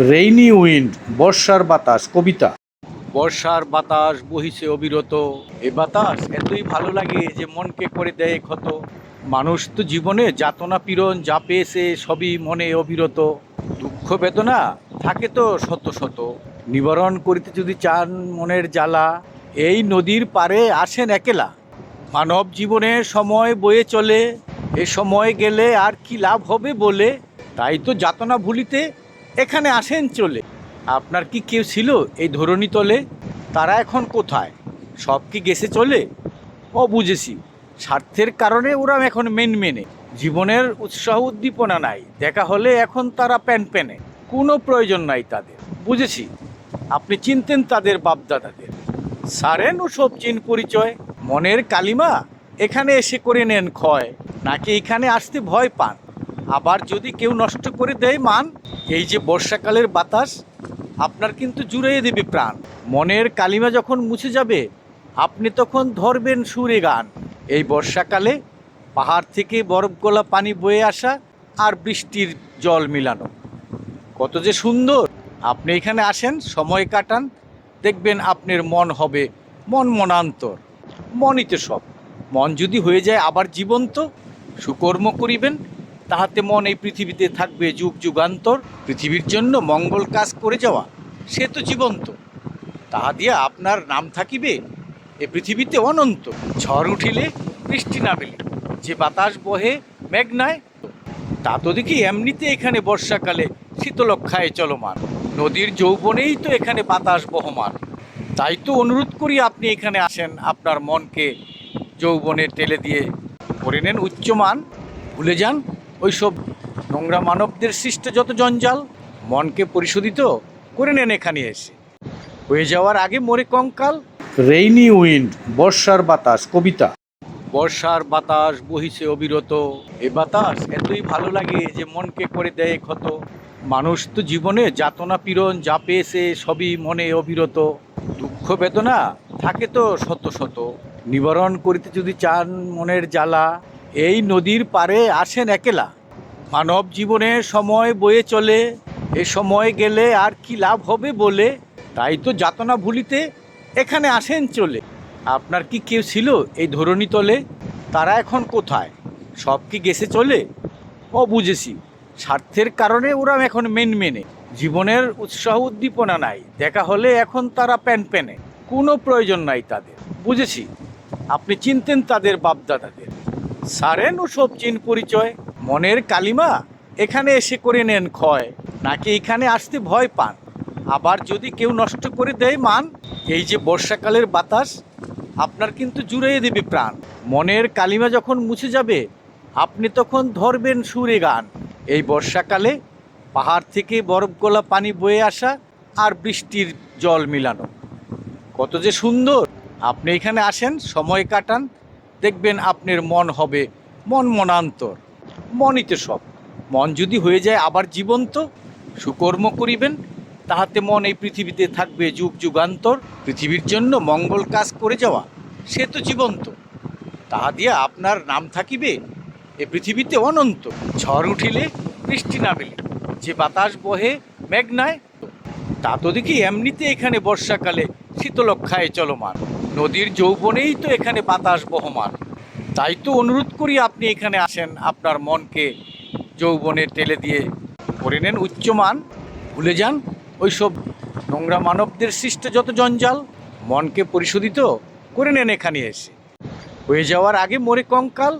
Rainy wind বর্ষার বাতাস, কবিতা। বর্ষার বাতাস বহিছে অবিরত। এ বাতাস এতই ভালো লাগে যে মনকে করে দেয় ক্ষত। মানুষ তো জীবনে যাতনা পীড়ন যা পেয়েছে সবই মনে অবিরত। দুঃখ বেদনা থাকে তো শত শত। নিবারণ করিতে যদি চান মনের জ্বালা, এই নদীর পারে আসেন একেলা। মানব জীবনে সময় বয়ে চলে, এ সময় গেলে আর কি লাভ হবে বলে? তাই তো যাতনা ভুলিতে এখানে আসেন, চলে। আপনার কি কেউ ছিল এই ধরণী তলে? তারা এখন কোথায়? সব কি গেছে চলে? ও বুঝেছি স্বার্থের কারণে ওরা এখন মেন মেনে। জীবনের উৎসাহ উদ্দীপনা নাই। দেখা হলে এখন তারা প্যান প্যানে কোনো প্রয়োজন নাই তাদের। বুঝেছি। আপনি চিনতেন তাদের বাপদাদাদের। সারেন ও সব চিন পরিচয়। মনের কালিমা এখানে এসে করে নেন ক্ষয়। নাকি এখানে আসতে ভয় পান? আবার যদি কেউ নষ্ট করে দেয় মান এই যে বর্ষাকালের বাতাস, আপনার কিন্তু জুড়িয়ে দেবে প্রাণ। মনের কালিমা যখন মুছে যাবে, আপনি তখন ধরবেন সুরে গান। এই বর্ষাকালে পাহাড় থেকে বরফ গলা পানি বয়ে আসা আর বৃষ্টির জল মিলানো। কত যে সুন্দর! আপনি এখানে আসেন, সময় কাটান, দেখবেন আপনার মন হবে মন মনান্তর মনইতে সব। মন যদি হয়ে যায় আবার জীবন্ত, সুকর্ম করিবেন তাহাতে মন এই পৃথিবীতে থাকবে যুগ যুগান্তর। পৃথিবীর জন্য মঙ্গল কাজ করে যাওয়া, সে তো জীবন্ত। তাহা দিয়া আপনার নাম থাকিবে, এ পৃথিবীতে অনন্ত। ঝড় উঠিলে বৃষ্টি নামিলে, যে বাতাস বহে মেঘ নাই। তা তো দেখি এমনিতে এখানে বর্ষাকালে শীতলক্ষায় চলমান। নদীর যৌবনেই তো এখানে বাতাস বহমান। তাই তো অনুরোধ করি আপনি এখানে আসেন, আপনার মনকে যৌবনে টেলে দিয়ে। করে নেন উচ্চমান, ভুলে যান ওইসব নোংরা মানবদের সৃষ্ট যত জঞ্জাল মনকে পরিশোধিত করে নেন এখানে এসে। হয়ে যাওয়ার আগে মরে কঙ্কাল। রেইনি উইন্ড বর্ষার বাতাস কবিতা। বর্ষার বাতাস বহিছে অবিরত। এ বাতাস এতই ভালো লাগে যে মনকে করে দেয় ক্ষত। মানুষ তো জীবনে যাতনা পীড়ন যা পেয়েছে সবই মনে অবিরত। দুঃখ বেদনা থাকে তো শত শত। নিবারণ করিতে যদি চান মনের জ্বালা এই নদীর পারে আসেন একেলা। মানব জীবনে সময় বয়ে চলে, এ সময় গেলে আর কি লাভ হবে বলে, তাই তো যাতনা ভুলিতে এখানে আসেন চলে। আপনার কি কেউ ছিল এই ধরণী তলে? তারা এখন কোথায়? সব কি গেছে চলে? ও বুঝেছি। স্বার্থের কারণে ওরা এখন মেন মেনে জীবনের উৎসাহ উদ্দীপনা নাই। দেখা হলে এখন তারা প্যান প্যানে কোনো প্রয়োজন নাই তাদের। বুঝেছি। আপনি চিনতেন তাদের বাপদাদাদের। সারেন ও সব চিন পরিচয়। মনের কালিমা এখানে এসে করে নেন ক্ষয়, নাকি এখানে আসতে ভয় পান? আবার যদি কেউ নষ্ট করে দেয় মান, এই যে বর্ষাকালের বাতাস, আপনার কিন্তু জুড়িয়ে দেবে প্রাণ। মনের কালিমা যখন মুছে যাবে, আপনি তখন ধরবেন সুরে গান। এই বর্ষাকালে পাহাড় থেকে বরফ গলা পানি বয়ে আসা আর বৃষ্টির জল মিলানো। কত যে সুন্দর! আপনি এখানে আসেন, সময় কাটান, দেখবেন আপনার মন হবে মন মনান্তর মনইতে সব। মন যদি হয়ে যায় আবার জীবন্ত, সুকর্ম করিবেন, তাহাতে মন এই পৃথিবীতে থাকবে যুগ যুগান্তর। পৃথিবীর জন্য মঙ্গল কাজ করে যাওয়া, সে তো জীবন্ত। তাহা দিয়া আপনার নাম থাকিবে এ পৃথিবীতে অনন্ত। ঝড় উঠিলে বৃষ্টি নামিলে, যে বাতাস বহে মেঘনায় তা তো দেখি এমনিতে এখানে বর্ষাকালে শীতলক্ষায় চলমান। নদীর যৌবনেই তো এখানে বাতাস বহমান। তাই তো অনুরোধ করি আপনি এখানে আসেন, আপনার মনকে যৌবনে টেলে দিয়ে করে নেন, উচ্চমান, ভুলে যান। ওইসব নোংরা মানবদের সৃষ্ট যত জঞ্জাল, মনকে পরিশোধিত করে নেন এখানে এসে। হয়ে যাওয়ার আগে মরে কঙ্কাল